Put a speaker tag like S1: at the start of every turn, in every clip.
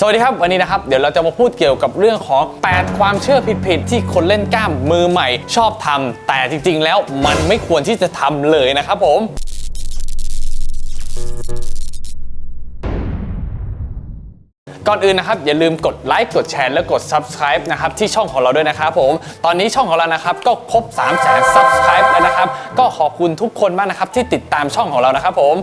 S1: สวัสดีครับ วันนี้นะครับ เดี๋ยวเราจะมาพูดเกี่ยวกับเรื่องของ 8 ความเชื่อผิดๆ ที่คนเล่นกล้ามมือใหม่ชอบทำแต่จริงๆ แล้วมันไม่ควรที่จะทำเลยนะครับผมก่อนอื่นนะครับอย่าลืมกดไลค์กดแชร์และกด Subscribe นะครับที่ช่องของเราด้วยนะครับผม ตอนนี้ช่องของเรานะครับก็ครบ 3 0 0 0 0 0 Subscribe แล้วนะครับ ก็ขอบคุณทุกคนมากนะครับที่ติดตามช่องของเรานะครับผม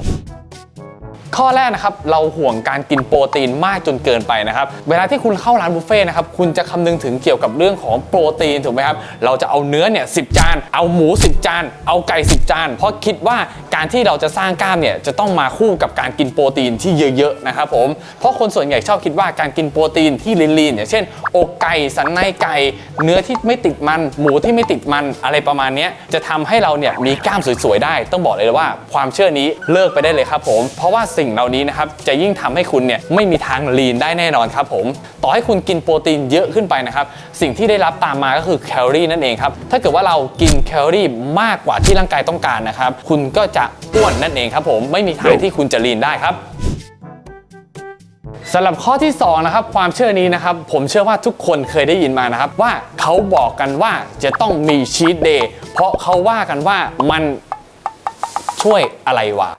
S1: ข้อแรกนะครับเราห่วงการกินโปรตีนมากจนเกินไปนะครับเวลาที่คุณเข้าร้านบุฟเฟ่ต์นะครับคุณจะคำนึงถึงเกี่ยวกับเรื่องของโปรตีนถูกไหมครับเราจะเอาเนื้อเนี่ยสิจาน เอาหมู 10 จาน เอาไก่ 10 จาน เพราะคิดว่า การที่เราจะสร้างกล้ามเนี่ยจะต้องมาคู่กับการกินโปรตีนที่เยอะๆนะครับผมเพราะคนส่วนใหญ่ชอบคิดว่าการกินโปรตีนที่ลีนๆอย่างเช่นอกไก่สันในไก่เนื้อที่ไม่ติดมัน หมูที่ไม่ติดมันอะไรประมาณนี้จะทำให้เราเนี่ยมีกล้ามสวยๆได้ ต้องบอกเลยว่าความเชื่อนี้เลิกไปได้เลยครับผม เพราะว่าสิ่งเหล่านี้นะครับจะยิ่งทำให้คุณเนี่ยไม่มีทางลีนได้แน่นอนครับผม ต่อให้คุณกินโปรตีนเยอะขึ้นไปนะครับสิ่งที่ได้รับตามมาก็คือแคลอรี่นั่นเองครับถ้าเกิดว่าเรากินแคลอรี่มากกว่าที่ร่างกายต้องการนะครับคุณก็จะอ้วนนั่นเองครับผมไม่มีทางที่คุณจะลีนได้ครับสำหรับข้อที่2นะครับความเชื่อนี้นะครับผมเชื่อว่าทุกคนเคยได้ยินมานะครับว่าเขาบอกกันว่าจะต้องมีชีตเดย์เพราะเขาว่ากันว่ามันช่วยอะไรวะ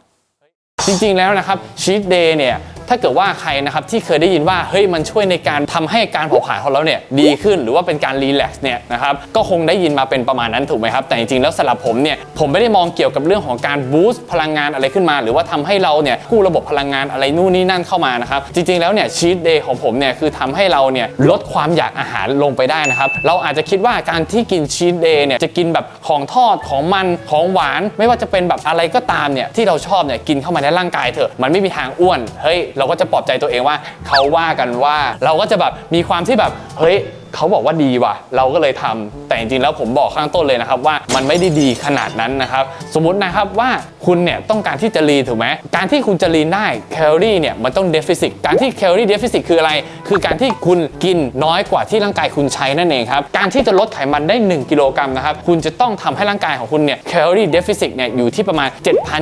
S1: จริงๆแล้วนะครับชีตเดย์เนี่ย ถ้าเกิดว่าใครนะครับที่เคยได้ยินว่าเฮ้ยมันช่วยในการทำให้การเผาผลาญของเราเนี่ยดีขึ้นหรือว่าเป็นการรีแลกซ์เนี่ยนะครับก็คงได้ยินมาเป็นประมาณนั้นถูกไหมครับ แต่จริงๆแล้วสำหรับผมเนี่ยผมไม่ได้มองเกี่ยวกับเรื่องของการบูสต์พลังงานอะไรขึ้นมา หรือว่าทำให้เราเนี่ยกู้ระบบพลังงานอะไรนู่นนี่นั่นเข้ามานะครับจริงๆแล้วเนี่ยชีตเดย์ของผมเนี่ยคือทำให้เราเนี่ยลดความอยากอาหารลงไปได้นะครับเราอาจจะคิดว่าการที่กินชีตเดย์เนี่ยจะกินแบบของทอดของมันของหวาน ไม่ว่าจะเป็นแบบอะไรก็ตามเนี่ยที่เราชอบเนี่ยกินเข้ามาในร่างกายเถอะมันไม่มีทางอ้วนเฮ้ยเราก็จะปลอบใจตัวเองว่าเขาว่ากันว่า เราก็จะแบบมีความที่แบบเฮ้ย เขาบอกว่าดีว่ะ เราก็เลยทำแต่จริงๆแล้วผมบอกข้างต้นเลยนะครับว่ามันไม่ได้ดีขนาดนั้นนะครับสมมตินะครับว่าคุณเนี่ยต้องการที่จะลีนถูกไหมการที่คุณจะลีนได้แคลอรี่เนี่ยมันต้องเดฟิซิตการที่แคลอรี่เดฟิซิตคืออะไร คือการที่คุณกินน้อยกว่าที่ร่างกายคุณใช้นั่นเองครับการที่จะลดไขมันได้ 1กิโลกรัมนะครับคุณจะต้องทำให้ร่างกายของคุณเนี่ยแคลอรี่เดฟิซิตเนี่ยอยู่ที่ประมาณ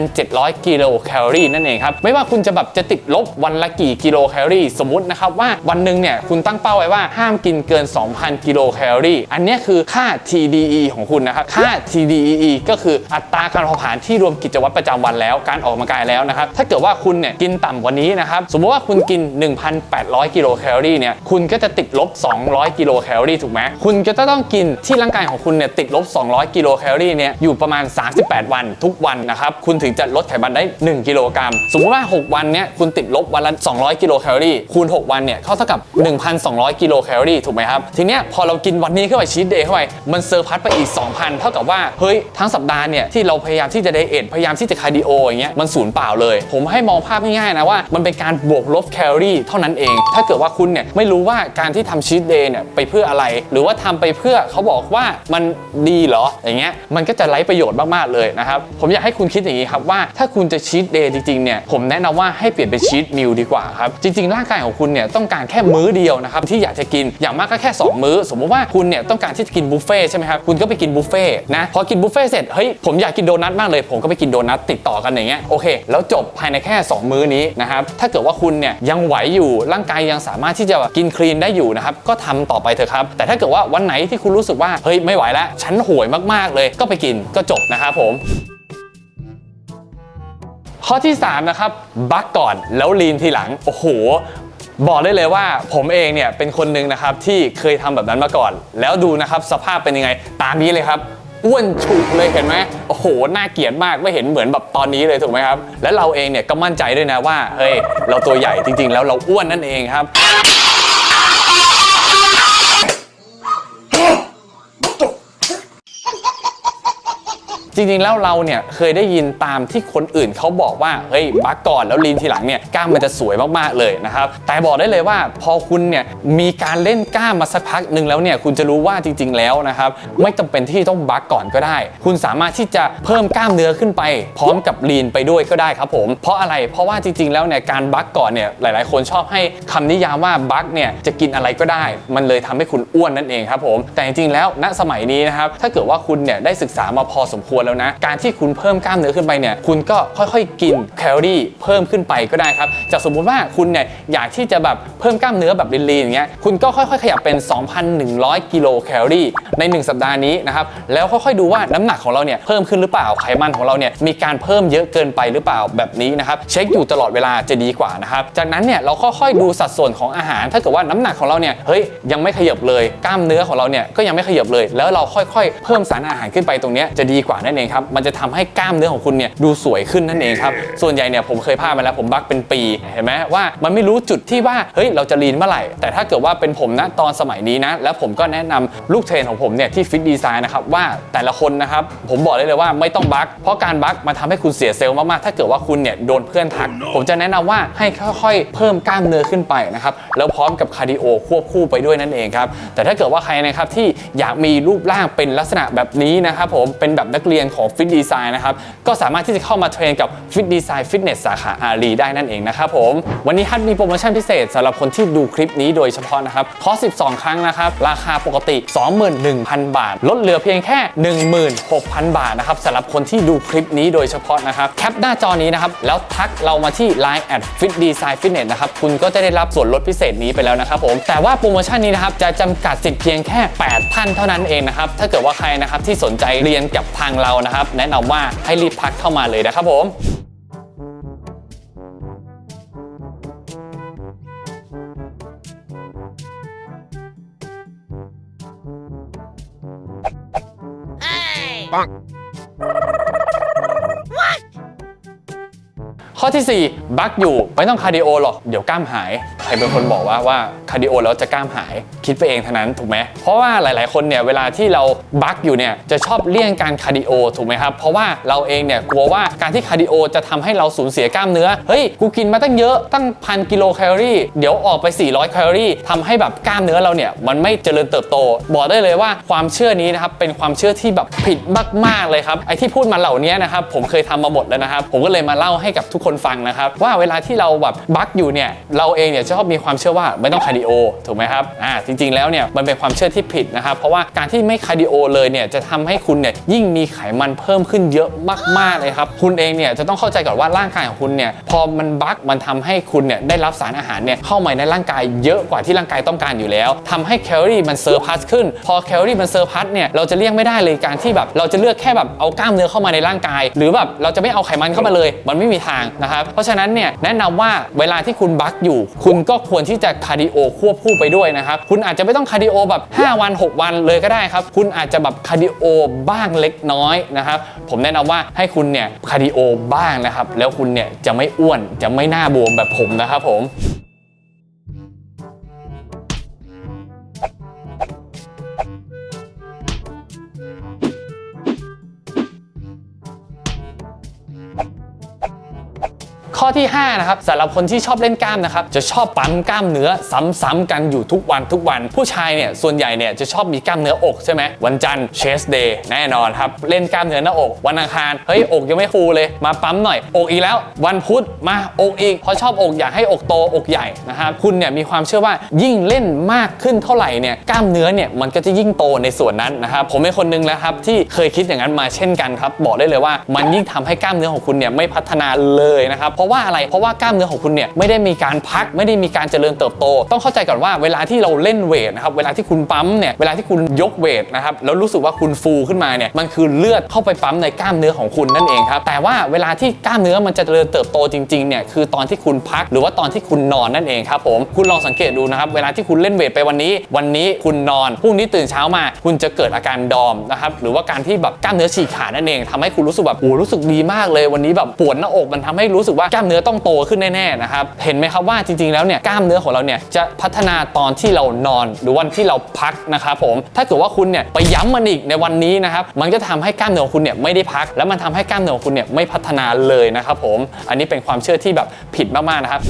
S1: 7,700 กิโลแคลอรี่นั่นเองครับไม่ว่าคุณจะแบบจะติดลบวันละกี่กิโลแคลอรี่สมมตินะครับว่าวันหนึ่งเนี่ยคุณตั้งเป้าไว้ว่าห้ามกินเกิน2,000 กิโลแคลอรี่ อันนี้คือค่า TDE ของคุณนะครับ ค่า TDEE ก็คืออัตราการเผาผลาญที่รวมกิจวัตรประจำวันแล้ว การออกกำลังกายแล้วนะครับ ถ้าเกิดว่าคุณเนี่ยกินต่ำกว่านี้นะครับ สมมติว่าคุณกิน 1,800 กิโลแคลอรี่เนี่ย คุณก็จะติดลบ 200 กิโลแคลอรี่ถูกไหม คุณก็จะต้องกินที่ร่างกายของคุณเนี่ยติดลบ 200 กิโลแคลอรี่เนี่ยอยู่ประมาณ 38 วันทุกวันนะครับ คุณถึงจะลดไขมันได้ 1 กิโลกรัม สมมติว่า 6 วันเนี่ยคุณติดลบวันละ 200 กิโลแคลอรี่ คูณ 6 วันเนี่ย เข้าเท่ากับ 1,200 กิโลแคลอรี่ ถูกไหมครับทีเนี้ยพอเรากินวันนี้เข้าไปชีตเดย์เข้าไปมันเซอร์พัดไปอีก 2,000 เท่ากับว่าเฮ้ยทั้งสัปดาห์เนี่ยที่เราพยายามที่จะไดเอทพยายามที่จะคาร์ดิโออย่างเงี้ยมันสูญเปล่าเลย ผมให้มองภาพง่ายๆนะว่ามันเป็นการบวกลบแคลอรี่เท่านั้นเอง ถ้าเกิดว่าคุณเนี่ยไม่รู้ว่าการที่ทำชีตเดย์เนี่ยไปเพื่ออะไร หรือว่าทำไปเพื่อเขาบอกว่ามันดีเหรออย่างเงี้ยมันก็จะไร้ประโยชน์มากๆเลยนะครับผมอยากให้คุณคิดอย่างนี้ครับว่าถ้าคุณจะชีตเดย์จริงๆเนี่ยผมแนะนำว่าให้เปลี่ยนเป็นชีตมิลดีกว่าครับจริงๆ ร่างกายของคุณเนี่ยต้องการแค่มื้อเดียวนะครับที่อยากจะกินอย่างมากก็แค่2 มื้อ สมมติว่าคุณเนี่ยต้องการที่จะกินบุฟเฟ่ใช่ไหมครับคุณก็ไปกินบุฟเฟ่นะพอกินบุฟเฟ่เสร็จเฮ้ยผมอยากกินโดนัทมากเลย ผมก็ไปกินโดนัทติดต่อกันอย่างเงี้ยโอเค แล้วจบภายในแค่ 2 มื้อนี้นะครับถ้าเกิดว่าคุณเนี่ยยังไหวอยู่ร่างกายยังสามารถที่จะกินคลีนได้อยู่นะครับก็ทำต่อไปเถอะครับ แต่ถ้าเกิดว่าวันไหนที่คุณรู้สึกว่าเฮ้ยไม่ไหวแล้วฉันห่วยมากๆเลย ก็ไปกินก็จบนะครับผมข้อที่ 3 นะครับ บักก่อนแล้วลีนทีหลัง โอ้โห บอกได้เลยว่าผมเองเนี่ยเป็นคนหนึ่งนะครับที่เคยทำแบบนั้นมาก่อน แล้วดูนะครับสภาพเป็นยังไง ตามนี้เลยครับอ้วนฉุกเลยเห็นไหมโอ้โหน่าเกลียดมากไม่เห็นเหมือนแบบตอนนี้เลยถูกไหมครับ และเราเองเนี่ยก็มั่นใจด้วยนะว่าเฮ้ยเราตัวใหญ่จริง ๆ แล้วเราอ้วนนั่นเองครับ จริงๆแล้วเราเนี่ยเคยได้ยินตามที่คนอื่นเขาบอกว่าเฮ้ยบักก่อนแล้วลีนทีหลังเนี่ยกล้ามมันจะสวยมากๆเลยนะครับแต่บอกได้เลยว่าพอคุณเนี่ยมีการเล่นกล้ามมาสักพักหนึ่งแล้วเนี่ยคุณจะรู้ว่าจริง ๆ แล้วนะครับไม่จำเป็นที่ต้องบักก่อนก็ได้ คุณสามารถที่จะเพิ่มกล้ามเนื้อขึ้นไป พร้อมกับลีนไปด้วยก็ได้ครับผม เพราะอะไรเพราะว่าจริง ๆ แล้วเนี่ยการบักก่อนเนี่ยหลาย ๆ คนชอบให้คำนิยามว่าบักเนี่ยจะกินอะไรก็ได้ มันเลยทำให้คุณอ้วนนั่นเองครับผมแต่จริงๆแล้วณสมัยนี้นะครับถ้าเกิดว่าคุณเนี่ยได้ศึกษามาพอสมควรแล้วนะ การที่คุณเพิ่มกล้ามเนื้อขึ้นไปเนี่ย คุณก็ค่อยๆกินแคลอรี่เพิ่มขึ้นไปก็ได้ครับ จากสมมุติว่าคุณเนี่ยอยากที่จะแบบเพิ่มกล้ามเนื้อแบบลีนๆอย่างเงี้ย คุณก็ค่อยๆขยับเป็น 2,100 กิโลแคลอรี่ใน 1 สัปดาห์นี้นะครับ แล้วค่อยๆดูว่าน้ำหนักของเราเนี่ยเพิ่มขึ้นหรือเปล่า ไขมันของเราเนี่ยมีการเพิ่มเยอะเกินไปหรือเปล่าแบบนี้นะครับ เช็คอยู่ตลอดเวลาจะดีกว่านะครับ จากนั้นเนี่ยเราค่อยๆดูสัดส่วนของอาหาร ถ้าเกิดว่าน้ำหนักของเราเนี่ยเฮ้ยยังไม่ขยับเลยกล้ามเนื้อของเราเนี่ยก็ยังไม่ขยับเลย แล้วเราค่อยๆ เพิ่มสารอาหารขึ้นไปตรงนี้จะดีกว่านั่นเองครับมันจะทำให้กล้ามเนื้อของคุณเนี่ยดูสวยขึ้นนั่นเองครับส่วนใหญ่เนี่ยผมเคยพามาแล้วผมบักเป็นปีเห็นไหมว่ามันไม่รู้จุดที่ว่าเฮ้ยเราจะลีนเมื่อไหร่ แต่ถ้าเกิดว่าเป็นผมนะตอนสมัยนี้นะแล้วผมก็แนะนำลูกเทรนของผมเนี่ยที่ฟิตดีไซน์นะครับว่าแต่ละคนนะครับผมบอกได้เลยว่าไม่ต้องบักเพราะการบักมันทำให้คุณเสียเซลล์มากๆถ้าเกิดว่าคุณเนี่ยโดนเพื่อนทัก ผมจะแนะนำว่าให้ค่อยๆ เพิ่มกล้ามเนื้อขึ้นไปนะครับแล้วพร้อมกับคาร์ดิโอควบคู่ไปด้วยนั่นเองครับแต่ถ้าเกิดว่าใครนะครับที่อยากมีรูปร่างเป็นลักษณะแบบนี้นะครับผมเป็นแบบนักเรียนของฟิตดีไซน์นะครับก็สามารถที่จะเข้ามาเทรนกับฟิตดีไซน์ฟิตเนสสาขาอารีได้นั่นเองนะครับผมวันนี้ฮัทมีโปรโมชั่นพิเศษสำหรับคนที่ดูคลิปนี้โดยเฉพาะนะครับคอร์ส12 ครั้งนะครับราคาปกติ 21,000 บาท ลดเหลือเพียงแค่ 16,000 บาทนะครับสำหรับคนที่ดูคลิปนี้โดยเฉพาะนะครับแคปหน้าจอนี้นะครับแล้วทักเรามาที่ Line at fit design fitness นะครับคุณก็จะได้รับส่วนลดพิเศษนี้ไปแล้วนะครับผมแต่ว่าโปรโมชั่นนี้นะครับจะจำกัดสิทธิ์เพียงแค่ 8 ท่านเท่านั้นเองนะครับถ้าเกิดว่าใครนะครับที่สนใจเรียนกับทางเรานะครับ แนะนำว่าให้รีบทักเข้ามาเลยนะครับผมข้อที่ 4 บักอยู่ ไม่ต้องคาร์ดิโอหรอก เดี๋ยวกล้ามหาย ใครเป็นคนบอกว่าว่า คาร์ดิโอแล้วจะกล้ามหายคิดไปเองเท่านั้นถูกไหมเพราะว่าหลาย ๆ คนเนี่ยเวลาที่เราบักอยู่เนี่ยจะชอบเลี่ยงการคาร์ดิโอถูกไหมครับเพราะว่าเราเองเนี่ยกลัวว่าการที่คาร์ดิโอจะทำให้เราสูญเสียกล้ามเนื้อเฮ้ยกูกินมาตั้งเยอะตั้งพันกิโลแคลอรี่เดี๋ยวออกไป 400 แคลอรี่ทำให้แบบกล้ามเนื้อเราเนี่ยมันไม่เจริญเติบโต บอกได้เลยว่าความเชื่อนี้นะครับเป็นความเชื่อที่แบบผิดมาก ๆ เลยครับไอ้ที่พูดมาเหล่านี้นะครับผมเคยทำมาหมดแล้วนะครับผมก็เลยมาเล่าให้กับทุกคนฟังนะครับว่าเวลาที่เราแบบบักอยู่เนี่ยเราเองเนี่ยชอบมีความเชื่อว่าไม่ต้องคาร์ดิโอถูกไหมครับอ่าจริงๆแล้วเนี่ยมันเป็นความเชื่อที่ผิดนะครับ เพราะว่าการที่ไม่คาร์ดิโอเลยเนี่ยจะทำให้คุณเนี่ยยิ่งมีไขมันเพิ่มขึ้นเยอะมากๆเลยครับ คุณเองเนี่ยจะต้องเข้าใจก่อนว่าร่างกายของคุณเนี่ยพอมันบักมันทำให้คุณเนี่ยได้รับสารอาหารเนี่ยเข้ามาในร่างกายเยอะกว่าที่ร่างกายต้องการอยู่แล้วทำให้แคลอรี่มันเซอร์พัสขึ้น พอแคลอรี่มันเซอร์พัสเนี่ยเราจะเลี่ยงไม่ได้เลยการที่แบบเราจะเลือกแค่แบบเอากล้ามเนื้อเข้ามาในร่างกาย หรือแบบเราจะไม่เอาไขมันเข้ามาเลย มันไม่มีทางนะครับเพราะฉะนั้นเนี่ยแนะนำว่าเวลาที่คุณบักอยู่ คุณก็ควรที่จะคาร์ดิโอควบคู่ไปด้วยนะครับ คุณอาจจะไม่ต้องคาร์ดิโอแบบ 5 วัน 6 วันเลยก็ได้ครับ คุณอาจจะแบบคาร์ดิโอบ้างเล็กน้อยนะครับ ผมแนะนำว่าให้คุณเนี่ยคาร์ดิโอบ้างนะครับ แล้วคุณเนี่ยจะไม่อ้วนจะไม่หน้าบวมแบบผมนะครับผม ที่ 5 นะครับสำหรับคนที่ชอบเล่นกล้ามนะครับจะชอบปั๊มกล้ามเนื้อซ้ำๆกันอยู่ทุกวันทุกวัน ผู้ชายเนี่ยส่วนใหญ่เนี่ยจะชอบมีกล้ามเนื้ออกใช่ไหมวันจันทร์เชสเดย์แน่นอนครับเล่นกล้ามเนื้อหน้าอก วันอังคารเฮ้ยอกยังไม่ฟูเลยมาปั๊มหน่อยอกอีกแล้ว วันพุธมาอกอีกเพราะชอบอกอยากให้อกโตอกใหญ่นะครับคุณเนี่ยมีความเชื่อว่ายิ่งเล่นมากขึ้นเท่าไหร่เนี่ยกล้ามเนื้อเนี่ยมันก็จะยิ่งโตในส่วนนั้นนะครับผมเป็นคนหนึงแล้วครับที่เคยคิดอย่างนั้นมาเช่นกันครับบอกได้เลยว่ามันยิ่งทำให้กล้ามเนื้อของคุณเนี่ยไม่พัฒนาเลยนะครับเพราะว่าอะไร เพราะว่ากล้ามเนื้อของคุณเนี่ยไม่ได้มีการพักไม่ได้มีการเจริญเติบโต ต้องเข้าใจก่อนว่าเวลาที่เราเล่นเวทนะครับเวลาที่คุณปั๊มเนี่ยเวลาที่คุณยกเวทนะครับแล้วรู้สึกว่าคุณฟูขึ้นมาเนี่ยมันคือเลือดเข้าไปปั๊มในกล้ามเนื้อของคุณนั่นเองครับแต่ว่าเวลาที่กล้ามเนื้อมันจะเจริญเติบโตจริงๆเนี่ยคือตอนที่คุณพักหรือว่าตอนที่คุณนอนนั่นเองครับผมคุณลองสังเกตดูนะครับเวลาที่คุณเล่นเวทไปวันนี้ วันนี้คุณนอนพรุ่งนี้ตื่นเช้ามา คุณจะเกิดอาการดอมนะครับหรือว่าการที่แบบกล้ามเนื้อฉีกขาดนั่นเองทำให้คุณรู้สึกแบบโอ้รู้สึกดีมากเลยวันนี้แบบปวดหน้าอกมันทำให้รู้สึกว่ากล้ามเนื้อต้องโตขึ้นแน่ๆนะครับเห็นไหมครับว่าจริงๆแล้วเนี่ยกล้ามเนื้อของเราเนี่ยจะพัฒนาตอนที่เรานอน หรือวันที่เราพักนะครับผมถ้าเกิดว่าคุณเนี่ยไปย้ำมันอีกในวันนี้นะครับมันจะทำให้กล้ามเนื้อของคุณเนี่ยไม่ได้พัก แล้วมันทำให้กล้ามเนื้อของคุณเนี่ยไม่พัฒนาเลยนะครับผมอันนี้เป็นความเชื่อที่แบบผิดมากๆนะครับ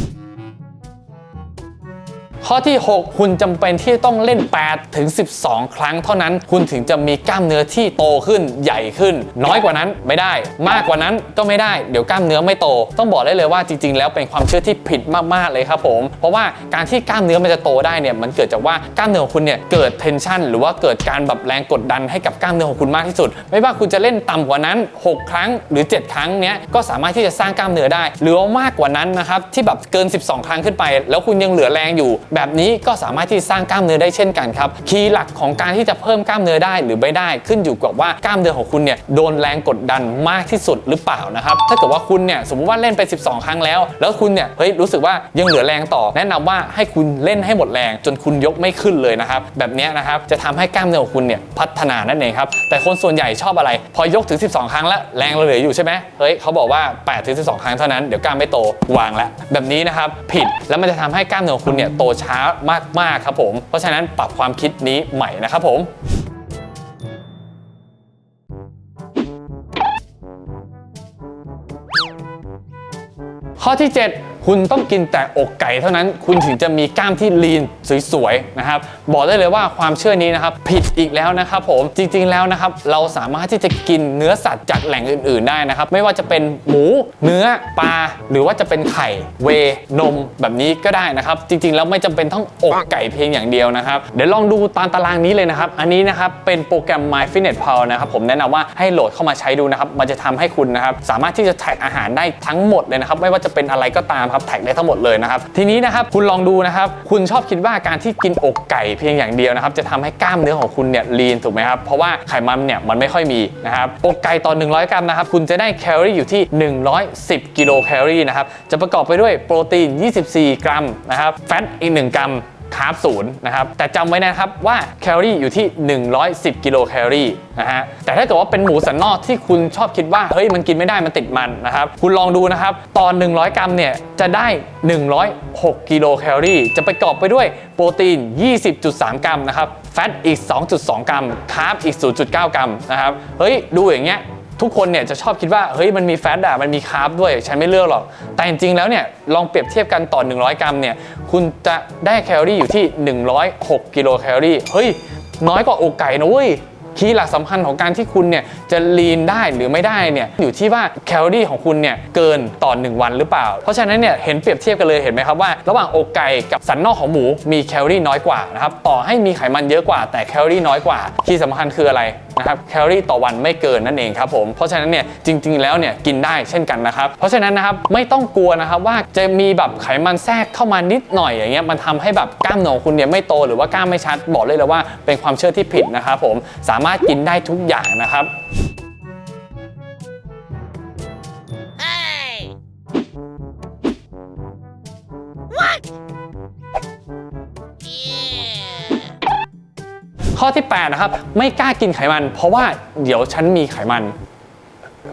S1: ข้อที่ 6 คุณจำเป็นที่ต้องเล่น 8 ถึง 12 ครั้งเท่านั้น คุณถึงจะมีกล้ามเนื้อที่โตขึ้นใหญ่ขึ้น น้อยกว่านั้นไม่ได้ มากกว่านั้นก็ไม่ได้เดี๋ยวกล้ามเนื้อไม่โต ต้องบอกได้เลยว่าจริง ๆ แล้วเป็นความเชื่อที่ผิดมากๆเลยครับผม เพราะว่าการที่กล้ามเนื้อมันจะโตได้เนี่ยมันเกิดจากว่ากล้ามเนื้อของคุณเนี่ยเกิดเทนชันหรือว่าเกิดการแบบแรงกดดันให้กับกล้ามเนื้อของคุณมากที่สุด ไม่ว่าคุณจะเล่นต่ำกว่านั้น 6 ครั้งหรือ 7 ครั้งเนี้ยก็สามารถที่จะสร้างกล้ามเนื้อได้ หรือว่ามากกว่านั้นนะครับที่แบบเกิน 12 ครั้งขึ้นไป แล้วคุณยังเหลือแรงอยู่แบบแบบนี้ก็สามารถที่จะสร้างกล้ามเนื้อได้เช่นกันครับคีย์หลักของการที่จะเพิ่มกล้ามเนื้อได้หรือไม่ได้ขึ้นอยู่กับว่ากล้ามเนื้อของคุณเนี่ยโดนแรงกดดันมากที่สุดหรือเปล่านะครับถ้าเกิดว่าคุณเนี่ยสมมติว่าเล่นไป 12 ครั้งแล้ว แล้วคุณเนี่ยเฮ้ยรู้สึกว่ายังเหลือแรงต่อ แนะนำว่าให้คุณเล่นให้หมดแรง จนคุณยกไม่ขึ้นเลยนะครับแบบนี้นะครับจะทำให้กล้ามเนื้อของคุณเนี่ยพัฒนานั่นเองครับแต่คนส่วนใหญ่ชอบอะไร พอยกถึง 12 ครั้งแล้วแรงเราเหลืออยู่ใช่ไหมเฮ้ยเขาบอกว่า8ถึง12 ครั้งเท่านั้นเดี๋ยวกล้ามไม่โตวางแล้วแบบนี้นะครับผิดแล้วมันจะทำให้กล้ามเนื้อของคุณเนี่ยโตช้ามากๆครับผม เพราะฉะนั้นปรับความคิดนี้ใหม่นะครับผมข้อที่ 7 คุณต้องกินแต่อกไก่เท่านั้น คุณถึงจะมีกล้ามที่ลีนสวยๆนะครับบอกได้เลยว่าความเชื่อนี้นะครับผิดอีกแล้วนะครับผมจริงๆแล้วนะครับเราสามารถที่จะกินเนื้อสัตว์จากแหล่งอื่น ๆได้นะครับไม่ว่าจะเป็นหมูเนื้อปลาหรือว่าจะเป็นไข่เวนมแบบนี้ก็ได้นะครับ จริงๆแล้วไม่จำเป็นต้องอกไก่เพียงอย่างเดียวนะครับเดี๋ยวลองดูตามตารางนี้เลยนะครับ อันนี้นะครับเป็นโปรแกรม My Fitness Pal นะครับผมแนะนำว่าให้โหลดเข้ามาใช้ดูนะครับมันจะทำให้คุณนะครับสามารถที่จะแท็กอาหารได้ทั้งหมดเลยนะครับไม่ว่าจะเป็นอะไรก็ตามพับแท็กได้ทั้งหมดเลยนะครับ ทีนี้นะครับคุณลองดูนะครับ คุณชอบคิดว่าการที่กินอกไก่เพียงอย่างเดียวนะครับ จะทำให้กล้ามเนื้อของคุณเนี่ยลีนถูกไหมครับ เพราะว่าไขมันเนี่ยมันไม่ค่อยมีนะครับ อกไก่ต่อ 100 กรัมนะครับ คุณจะได้แคลอรี่อยู่ที่ 110 กิโลแคลอรี่นะครับ จะประกอบไปด้วยโปรตีน 24 กรัมนะครับ แฟตอีก 1 กรัม คาร์บศูนย์นะครับ แต่จำไว้นะครับว่าแคลอรี่อยู่ที่ 110 กิโลแคลอรี่นะฮะ แต่ถ้าเกิดว่าเป็นหมูสันนอกที่คุณชอบคิดว่า เฮ้ยมันกินไม่ได้มันติดมันนะครับ คุณลองดูนะครับ ตอน 100 กรัมเนี่ยจะได้ 106 กิโลแคลอรี่ จะประกอบไปด้วยโปรตีน 20.3 กรัมนะครับ แฟตอีก 2.2 กรัม คาร์บอีก 0.9 กรัมนะครับ เฮ้ยดูอย่างเงี้ย ทุกคนเนี่ยจะชอบคิดว่าเฮ้ยมันมีแฟตอะมันมีคาร์บด้วย ฉันไม่เลือกหรอก แต่จริงๆแล้วเนี่ยลองเปรียบเทียบกันต่อ 100 กรัมเนี่ยคุณจะได้แคลอรี่อยู่ที่ 106 กิโลแคลอรี่เฮ้ยน้อยกว่าอกไก่นะเว้ย คีย์หลักสำคัญของการที่คุณเนี่ยจะลีนได้หรือไม่ได้เนี่ยอยู่ที่ว่าแคลอรี่ของคุณเนี่ยเกินต่อ 1 วันหรือเปล่า เพราะฉะนั้นเนี่ยเห็นเปรียบเทียบกันเลยเห็นไหมครับว่า ระหว่างอกไก่กับสันนอกของหมูมีแคลอรี่น้อยกว่านะครับต่อให้มีไขมันเยอะกว่า แต่แคลอรี่น้อยกว่าที่สำคัญคืออะไรนะครับแคลอรี่ต่อวันไม่เกินนั่นเองครับผมเพราะฉะนั้นเนี่ยจริง ๆแล้วเนี่ยกินได้เช่นกันนะครับเพราะฉะนั้นนะครับไม่ต้องกลัวนะครับว่าจะมีแบบไขมันแทรกเข้ามานิดหน่อยอย่างเงี้ยมันทำให้แบบกล้ามเนื้อของคุณเนี่ยไม่โตหรือว่ากล้ามไม่ชัดบอกเลยเลยว่าเป็นความเชื่อที่ผิดนะครับผมสามารถกินได้ทุกอย่างนะครับ
S2: Hey! What? Yeah.
S1: ข้อที่8นะครับไม่กล้ากินไขมัน เพราะว่าเดี๋ยวฉันมีไขมัน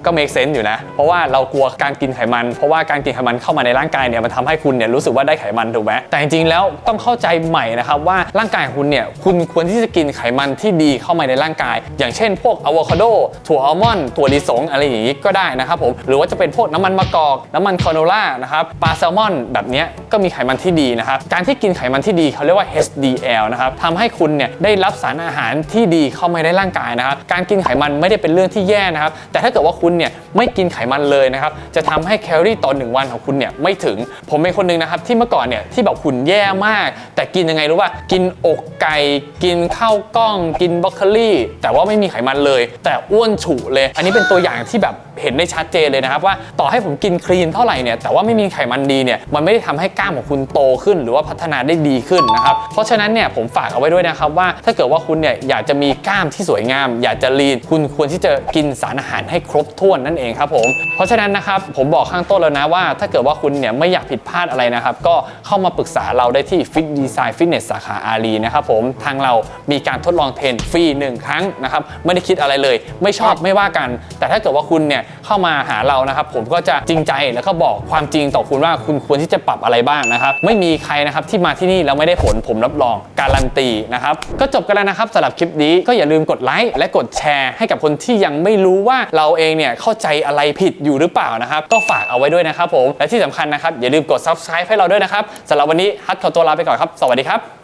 S1: ก็ make sense อยู่นะ เพราะว่าเรากลัวการกินไขมัน เพราะว่าการกินไขมันเข้ามาในร่างกายเนี่ยมันทำให้คุณเนี่ยรู้สึกว่าได้ไขมันถูกไหมแต่จริงๆแล้วต้องเข้าใจใหม่นะครับว่าร่างกายของคุณเนี่ยคุณควรที่จะกินไขมันที่ดีเข้ามาในร่างกาย อย่างเช่น พวกอะโวคาโดถั่วอัลมอนด์ถั่วลิสงอะไรอย่างนี้ก็ได้นะครับผมหรือว่าจะเป็นพวกน้ำมันมะกอก น้ำมันคาโนล่านะครับปลาแซลมอน แบบนี้ก็มีไขมันที่ดีนะครับการที่กินไขมันที่ดีเขาเรียกว่า HDL นะครับทำให้คุณเนี่ยได้รับสารอาหารที่ดีเข้ามาในร่างกายนะครับการกินไขมันไม่ได้เป็นเรื่องที่แย่นะครับแต่ถ้าเกิดว่าคุณเนี่ยไม่กินไขมันเลยนะครับจะทำให้แคลอรี่ต่อหนึ่งวันของคุณเนี่ยไม่ถึง ผมเป็นคนหนึ่งนะครับที่เมื่อก่อนเนี่ยที่แบบหุ่นแย่มาก แต่กินยังไงรู้ป่ะกินอกไก่กินข้าวกล้อง กินบรอกโคลี่ แต่ว่าไม่มีไขมันเลย แต่อ้วนฉุเลย อันนี้เป็นตัวอย่างที่แบบเห็นได้ชัดเจนเลยนะครับว่าต่อให้ผมกินคลีนเท่าไหร่เนี่ยแต่ว่าไม่มีไขมันดีเนี่ยมันไม่ได้ทำให้กล้ามของคุณโตขึ้น หรือว่าพัฒนาได้ดีขึ้นนะครับเพราะฉะนั้นเนี่ยผมฝากเอาไว้ด้วยนะครับว่า ถ้าเกิดว่าคุณเนี่ยอยากจะมีกล้ามที่สวยงาม อยากจะลีนคุณควรที่จะกินสารอาหารให้ครบถ้วนนั่นเองครับผมเพราะฉะนั้นนะครับผมบอกข้างต้นแล้วนะว่า ถ้าเกิดว่าคุณเนี่ยไม่อยากผิดพลาดอะไรนะครับก็เข้ามาปรึกษาเราได้ที่ Fit Design Fitness สาขาอารีนะครับผมทางเรามีการทดลองเทรนฟรีหนึ่งครั้งนะครับไม่ได้คิดอะไรเลย ไม่ชอบไม่ว่ากัน แต่ถ้าเกิดว่าคุณเนี่ยเข้ามาหาเรานะครับผมก็จะจริงใจแล้วก็บอกความจริงต่อคุณว่าคุณควรที่จะปรับอะไรบ้างนะครับไม่มีใครนะครับที่มาที่นี่แล้วไม่ได้ผลผมรับรองการันตีนะครับก็จบกันแล้วนะครับสำหรับคลิปนี้ก็อย่าลืมกดไลค์และกดแชร์ให้กับคนที่ยังไม่รู้ว่าเราเองเนี่ยเข้าใจอะไรผิดอยู่หรือเปล่านะครับ ก็ฝากเอาไว้ด้วยนะครับผม และที่สำคัญนะครับอย่าลืมกด subscribe ให้เราด้วยนะครับสำหรับวันนี้ฮัทขอตัวลาไปก่อนครับ สวัสดีครับ